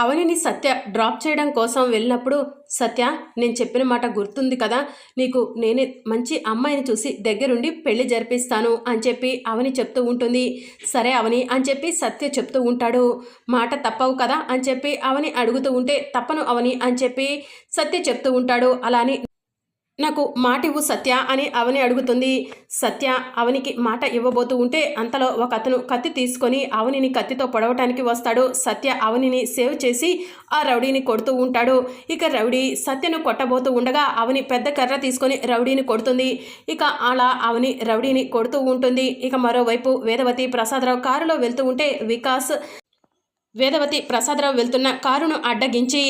అవనిని సత్య drop చేయడం కోసం వెళ్ళినప్పుడు సత్య నేను చెప్పిన మాట గుర్తుంది కదా నీకు నేనే మంచి అమ్మాయిని చూసి దగ్గరుండి పెళ్ళి జరిపిస్తాను అని చెప్పి అవని చెప్తూ ఉంటుంది. సరే అవని అని చెప్పి సత్య చెప్తూ ఉంటాడు. మాట తప్పవు కదా అని చెప్పి అవని అడుగుతూ ఉంటే తప్పను అవని అని చెప్పి సత్య చెప్తూ ఉంటాడు. అలా అని నాకు మాట ఇవ్వు సత్య అని అవని అడుగుతుంది. సత్య అవనికి మాట ఇవ్వబోతూ ఉంటే అంతలో ఒక అతను కత్తి తీసుకొని అవనిని కత్తితో పొడవటానికి వస్తాడు. సత్య అవనిని సేవ్ చేసి ఆ రౌడీని కొడుతూ ఉంటాడు. ఇక రౌడీ సత్యను కొట్టబోతూ ఉండగా అవని పెద్ద కర్ర తీసుకొని రౌడీని కొడుతుంది. ఇక అలా అవని రౌడీని కొడుతూ ఉంటుంది. ఇక మరోవైపు వేదవతి ప్రసాదరావు కారులో వెళ్తూ ఉంటే వికాస్ వేదవతి ప్రసాదరావు వెళ్తున్న కారును అడ్డగించి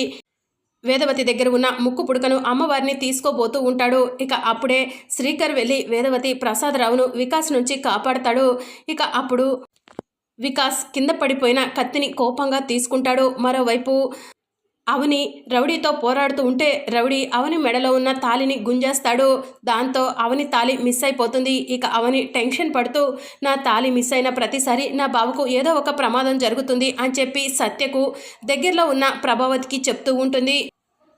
వేదవతి దగ్గర ఉన్న ముక్కు పుడకను అమ్మవారిని తీసుకోబోతూ ఉంటాడు. ఇక అప్పుడే శ్రీకర్ వెళ్ళి వేదవతి ప్రసాదరావును వికాస్ నుంచి కాపాడతాడు. ఇక అప్పుడు వికాస్ కింద పడిపోయిన కత్తిని కోపంగా తీసుకుంటాడు. మరోవైపు అవని రౌడీతో పోరాడుతూ ఉంటే రౌడీ అవని మెడలో ఉన్న తాలిని గుంజేస్తాడు. దాంతో అవని తాలి మిస్ అయిపోతుంది. ఇక అవని టెన్షన్ పడుతూ నా తాలి మిస్ అయిన ప్రతిసారి నా బావకు ఏదో ఒక ప్రమాదం జరుగుతుంది అని చెప్పి సత్యకు దగ్గరలో ఉన్న ప్రభావతికి చెప్తూ ఉంటుంది.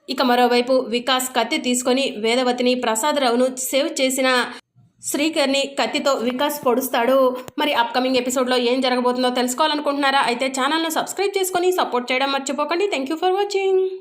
ఇక మరోవైపు వికాస్ కత్తి తీసుకొని వేదవతిని ప్రసాదరావును సేవ్ చేసిన శ్రీకర్ని కత్తితో వికాస్ పొడుస్తాడు. మరి అప్కమింగ్ ఎపిసోడ్లో ఏం జరగబోతుందో తెలుసుకోవాలనుకుంటున్నారా? అయితే ఛానల్ను సబ్స్క్రైబ్ చేసుకొని సపోర్ట్ చేయడం మర్చిపోకండి. Thank you for watching